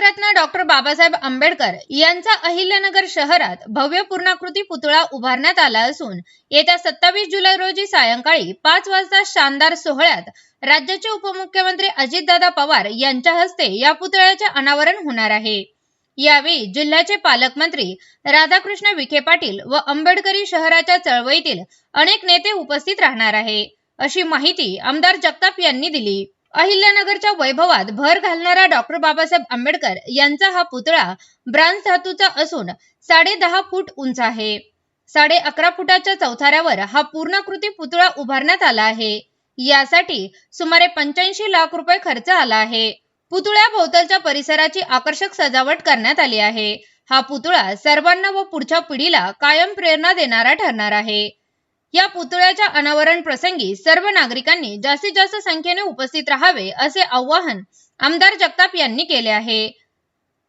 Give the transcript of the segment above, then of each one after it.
Bharat Ratna doctor Babasaheb Ambedkar यांचा अहिल्यानगर शहरात भव्य पूर्णाकृती पुतळा उभारण्यात आला असून येत्या सत्तावीस जुलै रोजी सायंकाळी पाच वाजता शानदार सोहळ्यात राज्याचे उपमुख्यमंत्री अजितदादा पवार यांच्या हस्ते या पुतळ्याचे अनावरण होणार आहे. यावेळी जिल्ह्याचे पालकमंत्री राधाकृष्ण विखे पाटील व आंबेडकरी शहराच्या चळवळीतील अनेक नेते उपस्थित राहणार आहे अशी माहिती आमदार जगताप यांनी दिली. अहिल्यानगरच्या वैभवात भर घालणारा डॉक्टर बाबासाहेब आंबेडकर यांचा हा पुतळा ब्रांज धातूचा असून साडे दहा फूट उंच आहे. साडे अकरा फुटाच्या चौथाऱ्यावर हा पूर्णाकृती पुतळा उभारण्यात आला आहे. यासाठी सुमारे पंच्याऐंशी लाख रुपये खर्च आला आहे. पुतळ्या भोवतालच्या परिसराची आकर्षक सजावट करण्यात आली आहे. हा पुतळा सर्वांना व पुढच्या पिढीला कायम प्रेरणा देणारा ठरणार आहे. या पुतळ्याच्या अनावरण प्रसंगी सर्व नागरिकांनी जास्तीत जास्त संख्येने उपस्थित राहावे असे आवाहन आमदार जगताप यांनी केले आहे.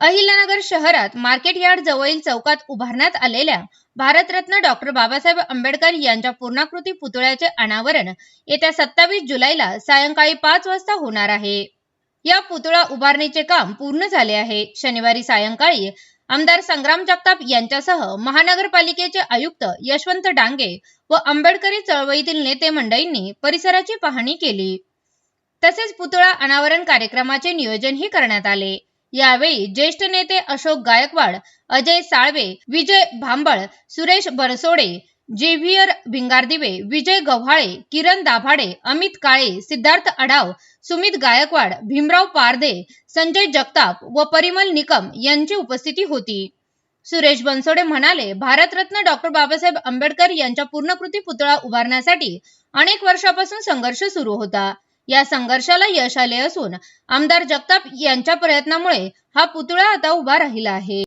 अहिल्यानगर शहरात मार्केट यार्ड जवळील चौकात उभारण्यात आलेल्या भारतरत्न डॉक्टर बाबासाहेब आंबेडकर यांच्या पूर्णाकृती पुतळ्याचे अनावरण येत्या सत्तावीस जुलैला सायंकाळी पाच वाजता होणार आहे. या पुतळा उभारणीचे काम पूर्ण झाले आहे. शनिवारी सायंकाळी आमदार संग्राम जगताप यांच्यासह महानगरपालिकेचे आयुक्त यशवंत डांगे व आंबेडकरी चळवळीतील नेते मंडळींनी परिसराची पाहणी केली. तसेच पुतळा अनावरण कार्यक्रमाचे नियोजनही करण्यात आले. यावेळी ज्येष्ठ नेते अशोक गायकवाड अजय साळवे विजय भांबळ सुरेश बरसोडे जेव्हियर भिंगारदिवे विजय गव्हाळे किरण दाभाडे अमित काळे सिद्धार्थ अडाव सुमित गायकवाड भीमराव पारदे संजय जगताप व परिमल निकम यांची उपस्थिती होती. सुरेश बनसोडे म्हणाले भारतरत्न डॉक्टर बाबासाहेब आंबेडकर यांच्या पूर्णकृती पुतळा उभारण्यासाठी अनेक वर्षापासून संघर्ष सुरू होता. या संघर्षाला यश आले असून आमदार जगताप यांच्या प्रयत्नामुळे हा पुतळा आता उभा राहिला आहे.